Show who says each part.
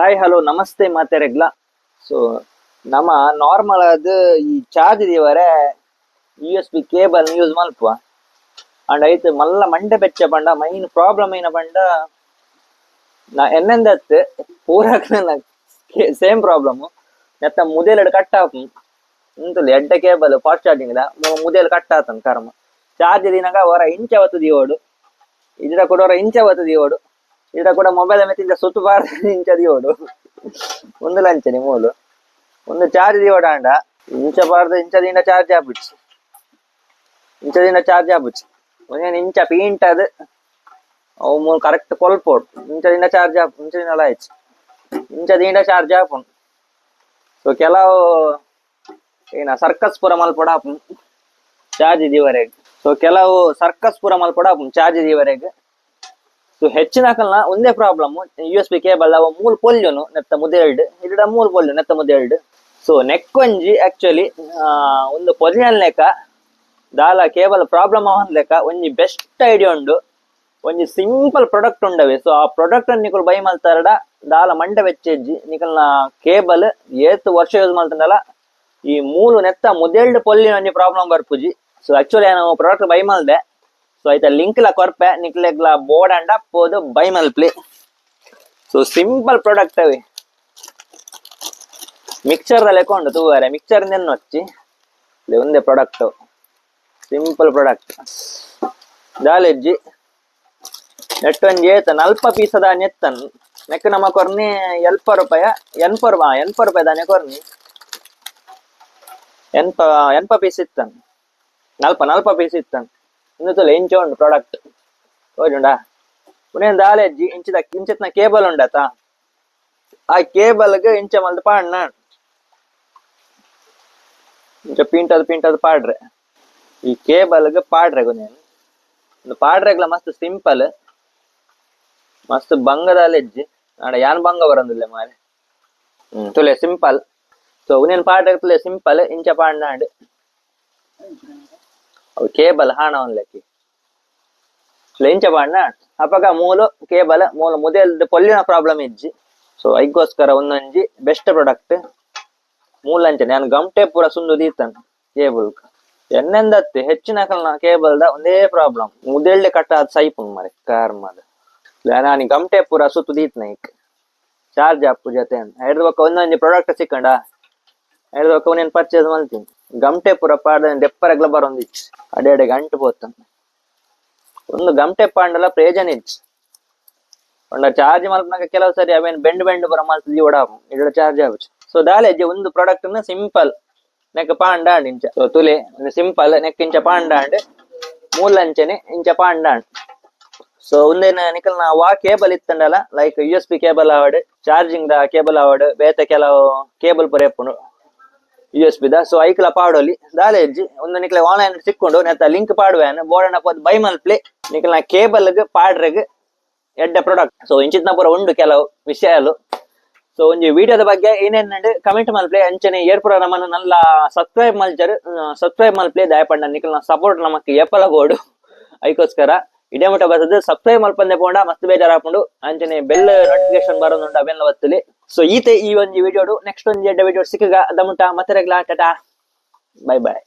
Speaker 1: Hi hello ನಮಸ್ತೆ ಮಾತಾರೆಗ್ಲ so ನಮ್ಮ normal ಆದ ಈ charge ದಿವರೆ U S B cable use ಮಲ್ಪುವ. ಅಂಡ್ ಐತೆ, ಮಲ್ಲ ಮಂಡೆ ಬೆಚ್ಚ ಪಂಡ ಮೈನ್ ಪ್ರಾಬ್ಲಮ್ ಏನ ಪಂಡ ನಾ ಎನ್ನೆಂದತ್ ಪೂರಕ್ ಸೇಮ್ ಪ್ರಾಬ್ಲಮ್ ನೆತ್ತ ಮುದೇಲೆಡ್ ಕಟ್ ಆಪು ಇಂತಲ್ಲ ಎಡ್ಡ ಕೇಬಲ್ ಫಾಸ್ಟ್ ಚಾರ್ಜಿಂಗ್ ಮುದೇಲ್ ಕಟ್ ಆತನ್ ಕರ್ಮ. ಚಾರ್ಜ್ ದಿನಾಗ ವರ ಇಂಚ ಅವತ್ತು ದಿಯೋಡು ಇದ್ರ ಕೂಡ ಹೊರ ಇಂಚ ಅವತ್ತು ದಿಯೋಡು ಇದ್ರ ಕೂಡ ಮೊಬೈಲ್ ಮೆತ್ತಿಂದ ಸುತ್ತು ಬಾರ ಇಂಚ ದಿಯೋಡು ಒಂದು ಲಂಚನಿ ಮೂಲು ಒಂದು ಚಾರ್ಜ್ ಅಂಡ ಇಂಚ ಬಾರ್ದ ಇಂಚದಿಂದ ಚಾರ್ಜ್ ಆಗ್ಬಿಡ್ಸಿ ಇಂಚದಿಂದ ಚಾರ್ಜ್ ಆಗ್ಬಿಡ್ಸಿ ಒಂದೇನು ಇಂಚ ಪೀಂಟ್ ಅದು ಅವು ಮೂರು ಕರೆಕ್ಟ್ ಕೊಲ್ಪೋಡು ಇಂಚದಿಂದ ಚಾರ್ಜ್ ಆಪ್ ಇಂಚದಿಂದ ಆಯ್ತು. ಇಂಚದಿಂದ ಚಾರ್ಜ್ ಆಪುಂಡು ಸೊ ಕೆಲವು, ಏನ ಸರ್ಕಸ್ ಪುರ ಮಲ್ಪಡ ಚಾರ್ಜ್ ಇದೀವರೆಗೆ ಸೊ ಕೆಲವು ಸರ್ಕಸ್ ಪುರ ಮಲ್ಪಡ ಚಾರ್ಜ್ ಇದೀವರೆಗೆ ಸೊ ಹೆಚ್ಚಿನ ಒಂದೇ ಪ್ರಾಬ್ಲಮ್ ಬಿ ಕೇಬಲ್ ಅವ ಮೂಲ್ ಪೊಲ್ಯೂನು, ನೆತ್ತ ಮುದೆರಡು ಇಡ ಮೂಲ್ ಪೊಲ್ಯೂ ನೆತ್ತ ಮುದೆರಡು. ಸೊ ನೆಕ್ಕೊಂಜಿ ಆಕ್ಚುಲಿ ಒಂದು ಪೊಸಿಷನ್ ಲೆಕ್ಕ, ದಾಲ ಕೇಬಲ್ ಪ್ರಾಬ್ಲಮ್ ಅವನ್ ಲೆಕ್ಕ, ಒಂಜಿ ಬೆಸ್ಟ್ ಐಡಿಯಾ ಉಂಡು. ಒಂಜಿ ಸಿಂಪಲ್ ಪ್ರಾಡಕ್ಟ್ ಉಂಡವೆ. ಸೊ ಆ ಪ್ರಾಡಕ್ಟ್ ಅನ್ನು ನಿಕುಲು ಬೈ ಮಲ್ತಾರಡ, ದಾಲ ಮಂಡ ವೆಚ್ಚೆಜ್ಜಿ, ನಿಕಲ್ನ ಕೇಬಲ್ ಏತ್ ವರ್ಷ ಯೂಸ್ ಮಲ್ತಂಡಲ್ಲ ಈ ಮೂಲು ನೆತ್ತ ಮುದೇಲ್ಡ್ ಪೊಲ್ಲಿ ಒಂಜಿ ಪ್ರಾಬ್ಲಮ್ ಬರ್ಪುಜಿ. ಸೊ ಆಕ್ಚುಲಿ ನಾನು ಪ್ರಾಡಕ್ಟ್ ಬೈ ಮಲ್ದೆ. ಸೊ ಐತೆ ಲಿಂಕ್ ಲ ಕೊರ್ಪೆ ನಿಕ್ಲೆಗ್ಲ ಬೋರ್ಡ್ ಅಂಡ ಪೋದು ಬೈ ಮಲ್ಪ್ಲಿ ಸೊ ಸಿಂಪಲ್ ಪ್ರಾಡಕ್ಟ್ ಅವಿ. ಮಿಕ್ಸರ್ ಲೆಕ್ಕೊಂಡು ತೂವರೆ ಮಿಕ್ಸರ್ ನೆನ್ನು ಹಚ್ಚಿ? ಒಂದೇ ಪ್ರಾಡಕ್ಟ್ ಸಿಂಪಲ್ ಪ್ರಾಡಕ್ಟ್ ದಾಲೆಜ್ಜಿ ನೆಟ್ಟೊಂಜಿ ಏತ, ನಲ್ಪ ಪೀಸದ ನೆತ್ತನ್. ನೆಕ್ ನಮ್ಮ ಕೊರ್ನಿ ಎಲ್ಪ ರೂಪಾಯ, ಎನ್ಪ ರೂಪಾಯ ಎನ್ಪ ರೂಪಾಯಿ ದಾನೆ ಕೊರ್ನಿ. ಎನ್ಪ ಎನ್ಪ ಪೀಸ್ ಇತ್ತನ್. ನಲ್ಪ ನಲ್ಪ ಪೀಸ್ ಇತ್ತನ್. ಇಂಚ ಉಂಡು ಪ್ರಾಡಕ್ಟ್ ಹೋಜುಂಡಾ ಪುನೇನ್ ದಾಲೆಜ್ಜಿ ಇಂಚಿದ ಇಂಚಿತ್ನ ಕೇಬಲ್ ಉಂಡತ ಆ ಕೇಬಲ್ಗೆ ಇಂಚ ಮಲ್ದ ಪಾಡ್ನ ಇಂಚ ಪಿಂಟದ್ ಪಿಂಟದ ಪಾಡ್ರೆ ಈ ಕೇಬಲ್ಗೆ ಪಾಡ್ರೆ ಗುನೇನು ಒಂದು ಪಾಡ್ರೆಗ್ಲ ಮಸ್ತ್ ಸಿಂಪಲ್ ಮಸ್ತ್ ಬಂಗದಲೆಜ್ಜಿ ನಾಡ ಯಾನ್ ಬಂಗ ಬರಂದಿಲ್ಲ ಮಾರೆ ಹ್ಮ್ ತುಲೆ ಸಿಂಪಲ್ ಸೊ ಉನೇನ್ ಪಾಡ್ರೆ ತುಲೆ ಸಿಂಪಲ್ ಇಂಚ ಪಾಡ್ನಾಡ್ ಲೆಕ್ಕಿ. ಇಂಚ ಪಾಡ್ನಾಡ್ ಅಪಗ ಮೂಲು, ಕೇಬಲ್, ಮೂಲ ಮುದೆಲ್ದ ಪೊಲ್ಲಿನ ಪ್ರಾಬ್ಲಮ್ ಇಜ್ಜಿ. ಸೊ ಐಗೋಸ್ಕರ ಒಂದೊಂಜಿ ಬೆಸ್ಟ್ ಪ್ರಾಡಕ್ಟ್ ಮೂಲಂಚ ನಾನು ಗಮ್ಟೆ ಪೂರ ಸುಂದು ದೀತನ್ ಕೇಬಲ್ ಎನ್ನೆಂದತ್ತೆ ಹೆಚ್ಚಿನ ಕೇಬಲ್ ಕೇಬಲ್ದ ಒಂದೇ ಪ್ರಾಬ್ಲಮ್ ಮುದೆಳ್ಳೆ ಕಟ್ಟಾದ ಸೈಪು ಮರೆ ಕಾರ್ಮದ ನಾನು ಗಮ್ಟೆ ಪೂರ ಸುತ್ತು ದೀತ್ನ ಈಗ. ಚಾರ್ಜ್ ಅಪ್ಪು ಜೊತೆ ಅಂತ ಬಕ್ಕ ಒಂದೊಂದು ಪ್ರಾಡಕ್ಟ್ ಸಿಕ್ಕಂಡ. ಹಿಡ್ದು ಒಂದೇನು ಪರ್ಚೇಸ್ ಮಾಡ್ತೀನಿ. ಗಮ್ಟೆ ಪೂರ ಪಾಡ್ದ ದೆಪ್ಪರೆಗ್ಲ ಅಡೆ ಅಡೆ ಗಂಟು ಪೋತನ್ ಒಂದು ಗಮ್ಟೆ ಪಾಂಡಲ ಪ್ರಯೋಜನ ಇಚ್ಚು. ಒಂಡ ಚಾರ್ಜ್ ಮಲ್ಪನಾಗ ಕೆಲವು ಸರಿ ಅವೇನ್ ಬೆಂಡ್ ಬೆಂಡ್ ಬರ ಮಲ್ತದಿ ಓಡಾವು ಇಡ ಚಾರ್ಜ್ ಆಗುತ್ತೆ ಸೊ ದಾಲೆಜ್ಜಿ ಒಂದು ಪ್ರಾಡಕ್ಟ್ನ ಸಿಂಪಲ್ ನೆಕ್ ಪಾಂಡಾಂಡ್ ಇಂಚ. ಸೊ ತುಲೆ ಸಿಂಪಲ್ ನೆಕ್ ಇಂಚ ಪಾಂಡಾಂಡ್ ಮೂಲಂಚನೆ ಇಂಚ ಪಾಂಡಾಂಡ್. ಸೊ ಒಂದೇನ ನಿಕಲ್ ನಾ ವಾ cable ಇತ್ತಂಡಲ್ಲ like U S B cable ಆವಡ್ ಚಾರ್ಜಿಂಗ್ ದ ಕೇಬಲ್ ಆವಡ್, ಬೇತೆ ಕೆಲವು ಕೇಬಲ್ ಪುರ ಎಪ್ಪುಂಡು ಯು ಬಿ ದ. ಸೊ ಐಕ್ಲ ಪಾಡೋಲಿ ದಾಲೆಜ್ಜಿ ಒಂದು ನಿಕ್ಲೆ ಆನ್ಲೈನ್ ಸಿಕ್ಕೊಂಡು, ನೆತ್ತ ಲಿಂಕ್ ಪಾಡುವೆನ್ ಬೋರ್ಡ್ ಪೋದ್ ಬೈ ಮಲ್ಪ್ಲಿ ನಿಕ್ಲ ಕೇಬಲ್ ಪಾಡ್ರೆಗ್ ಎಡ್ಡ ಪ್ರಾಡಕ್ಟ್ ಸೊ ಇಂಚಿತ್ನ ಪೂರ ಉಂಡು ಕೆಲವು ವಿಷಯಲು ಸೊ ಒಂಜಿ ವಿಡಿಯೋದ ಬಗ್ಗೆ ಏನೇನು ಕಮೆಂಟ್ ಮಲ್ಪ್ಲೆ ಅಂಚನೆ ಏರ್ಪುರ ನಮ್ಮನ್ನು ನಲ್ಲ ಸಬ್ಸ್ಕ್ರೈಬ್ ಮಲ್ಚರ್ ಸಬ್ಸ್ಕ್ರೈಬ್ ಮಲ್ಪ್ಲೆ ದಯಪಂಡ ನಿಕ್ಲ ಸಪೋರ್ಟ್ ನಮಕ್ ಎಪ್ಪಲ ಗೋಡು ಐಕೋಸ್ಕರ ಇಡೇ ಮಟ್ಟ ಬರ್ತದೆ. ಸಬ್ಸ್ಕ್ರೈಬ್ ಮಲ್ಪಂದೆ ಪೋಂಡ, ಮಸ್ತ್ ಬೇಜಾರ್ ಹಾಕೊಂಡು ಅಂಚನೆ ಬೆಲ್ ನೋಟಿಫಿಕೇಶನ್ ಬರೋದು ಅವೆಲ್ಲ ಒತ್ತಲಿ. ಸೊ ಈತೆ ಈ ಒಂಜಿ ವಿಡಿಯೋಡು ನೆಕ್ಸ್ಟ್ ಒಂಜಿ ಎಡ್ಡ ವಿಡಿಯೋ ಸಿಕ್ಕಗ ದಮುಟ ಮತ್ತೆ ಟಾಟಾ ಬೈ ಬೈ